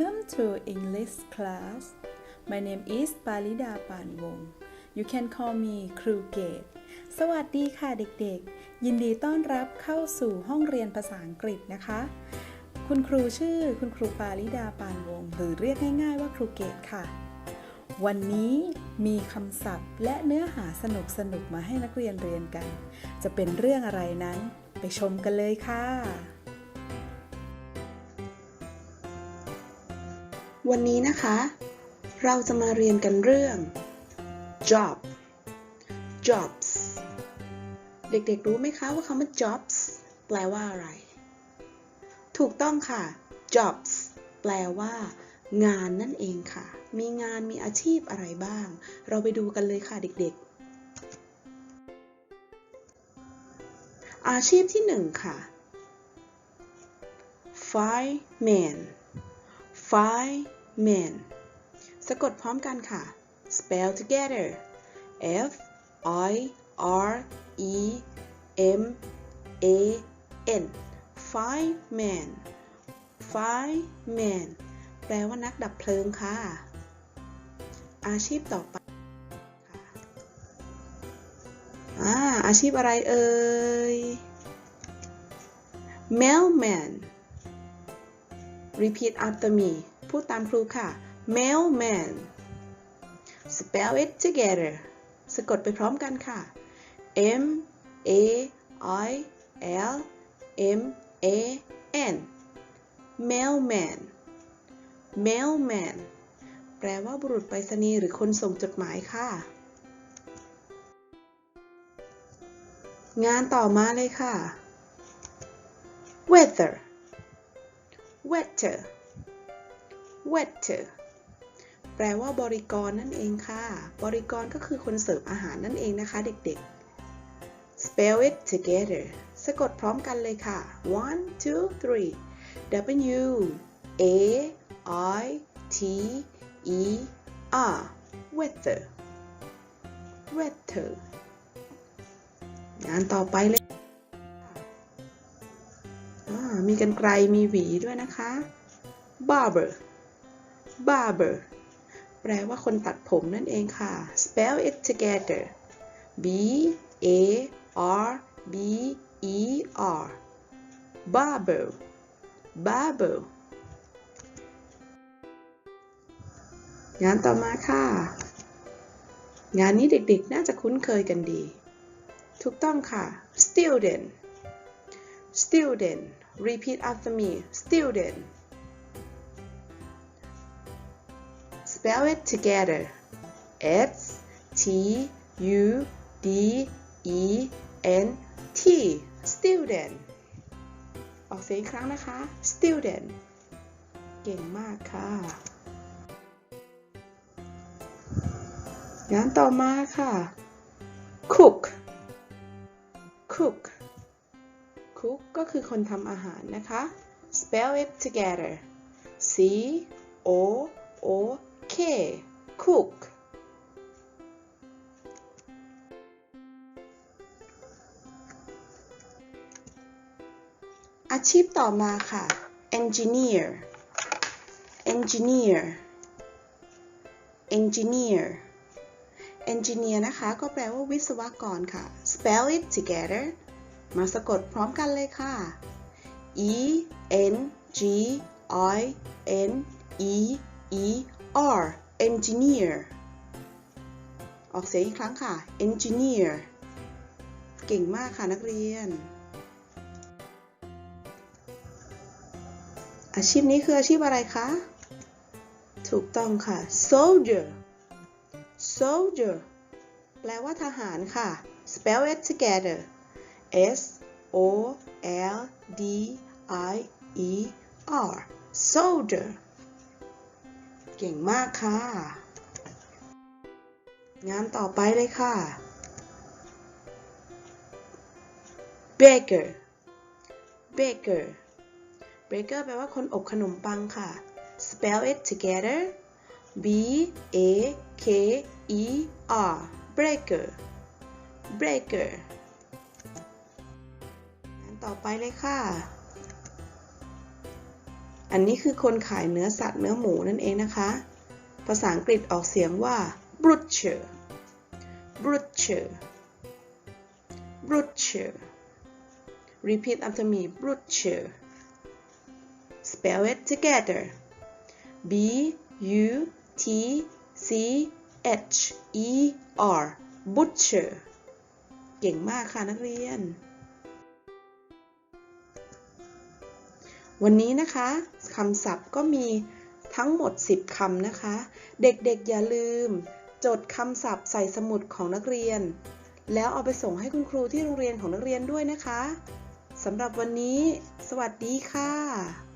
Welcome to English class. My name is Palida Panwong. You can call me ครูเกตสวัสดีค่ะเด็กๆ ยินดีต้อนรับเข้าสู่ห้องเรียนภาษาอังกฤษนะคะ คุณครูชื่อคุณครูปาลิดาปานวง หรือเรียกง่ายๆว่าครูเกตค่ะ วันนี้มีคำศัพท์และเนื้อหาสนุกๆมาให้นักเรียนเรียนกัน จะเป็นเรื่องอะไรนั้น ไปชมกันเลยค่ะ วันนี้นะคะ เราจะมาเรียนกันเรื่อง job jobs เด็กๆรู้ไหมคะว่าคำว่า jobs แปลว่าอะไร ถูกต้องค่ะ jobs แปลว่า งานนั่นเองค่ะ มีงานมีอาชีพอะไรบ้าง เราไปดูกันเลยค่ะเด็กๆ อาชีพที่หนึ่งค่ะ fireman fireman สะกดพร้อมกันค่ะ spell together F I R E M A N fireman fireman แปลว่านักดับเพลิงค่ะ อาชีพต่อไปค่ะอาอาชีพอะไรเอ่ย mailman repeat after me พูดตามครูค่ะ mailman spell it together สะกดไปพร้อมกันค่ะ M A I L M A N mailman mailman แปลว่าบุรุษไปรษณีย์หรือคนส่งจดหมายค่ะ งานต่อมาเลยค่ะ weather wetter wetter แปลว่าบริกรนั่นเองค่ะ บริกรก็คือคนเสิร์ฟอาหารนั่นเองนะคะ เด็กๆ spell it together สะกดพร้อมกันเลยค่ะ one two three W A I T E R weather weather งานต่อไปเลย มีกันไกลมีหวีด้วยนะคะ barber barber แปลว่าคนตัดผมนั่นเองค่ะ spell it together B A R B E R barber barber งานต่อมาค่ะ งานนี้เด็กๆ น่าจะคุ้นเคยกันดี ถูกต้องค่ะ student student repeat after me student spell it together S T U D E N T student ออกเสียงอีกครั้งนะคะ student เก่งมากค่ะ งานต่อมาค่ะ cook cook ก็คือคนทำอาหารนะคะ spell it together C O O K cook อาชีพต่อมาค่ะ engineer engineer engineer engineer นะคะ ก็แปลว่าวิศวกรค่ะ spell it together มาสะกดพร้อมกันเลยค่ะ e n g i n e e r engineer ออกเสียงอีกครั้งค่ะ engineer เก่งมากค่ะนักเรียน อาชีพนี้คืออาชีพอะไรคะ ถูกต้องค่ะ soldier soldier แปลว่าทหารค่ะ spell it together S O L D I E R solder, เก่งมากค่ะ งานต่อไปเลยค่ะ baker baker baker แปลว่าคนอบขนมปังค่ะ spell it together B A K E R baker baker ต่อไปเลยค่ะ อันนี้คือคนขายเนื้อสัตว์เนื้อหมูนั่นเองนะคะ ภาษาอังกฤษออกเสียงว่า butcher butcher butcher repeat after me butcher spell it together b u t c h e r butcher เก่งมากค่ะนักเรียน วันนี้นะคะคำศัพท์ก็มีทั้งหมด 10 คำนะคะ เด็กๆอย่าลืม จดคำศัพท์ใส่สมุดของนักเรียน แล้วเอาไปส่งให้คุณครูที่โรงเรียนของนักเรียนด้วยนะคะสำหรับวันนี้ สวัสดีค่ะ